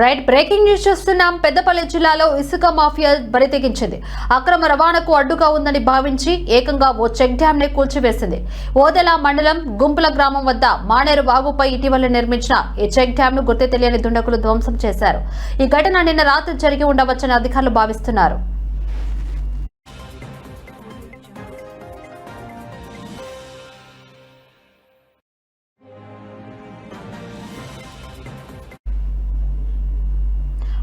Right breaking news చూస్తున్నాం. పెద్దపల్లి జిల్లాలో ఇసుక మాఫియా బరితెగించింది. అక్రమ రవాణాకు అడ్డుగా ఉందని భావించి ఏకంగా ఓ చెక్ డ్యామ్ని కూల్చివేసింది. ఓదెల మండలం గుంపుల గ్రామం వద్ద మానేరు వాగుపై ఇటీవల నిర్మించిన ఈ చెక్ డ్యామ్ను గుర్తు తెలియని దుండకులు ధ్వంసం చేశారు. ఈ ఘటన నిన్న రాత్రి జరిగి ఉండవచ్చని అధికారులు భావిస్తున్నారు.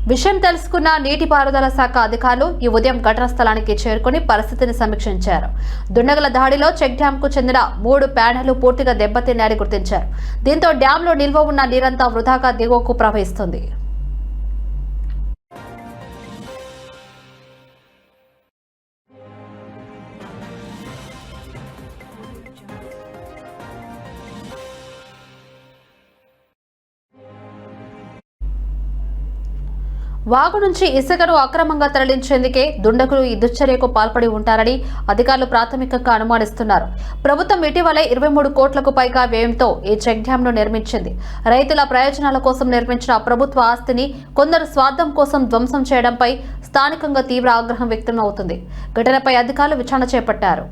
విషయం తెలుసుకున్న నీటిపారుదల శాఖ అధికారులు ఈ ఉదయం ఘటనా స్థలానికి చేరుకుని పరిస్థితిని సమీక్షించారు. దుండగల దాడిలో చెక్ డ్యామ్కు చెందిన మూడు ప్యానెలు పూర్తిగా దెబ్బతిన్నాయని గుర్తించారు. దీంతో డ్యాంలో నిల్వ ఉన్న నీరంతా వృధాగా దిగువకు ప్రవహిస్తుంది. వాగు నుంచి ఇసుకను అక్రమంగా తరలించేందుకే దుండగులు ఈ దుశ్చర్యకు పాల్పడి ఉంటారని అధికారులు ప్రాథమికంగా అనుమానిస్తున్నారు. ప్రభుత్వం ఇటీవలే ఇరవై మూడు కోట్లకు పైగా వ్యయంతో ఈ చెక్ డ్యామ్ను నిర్మించింది. రైతుల ప్రయోజనాల కోసం నిర్మించిన ప్రభుత్వ ఆస్తిని కొందరు స్వార్థం కోసం ధ్వంసం చేయడంపై స్థానికంగా తీవ్ర ఆగ్రహం వ్యక్తం అవుతుంది. ఘటనపై అధికారులు విచారణ చేపట్టారు.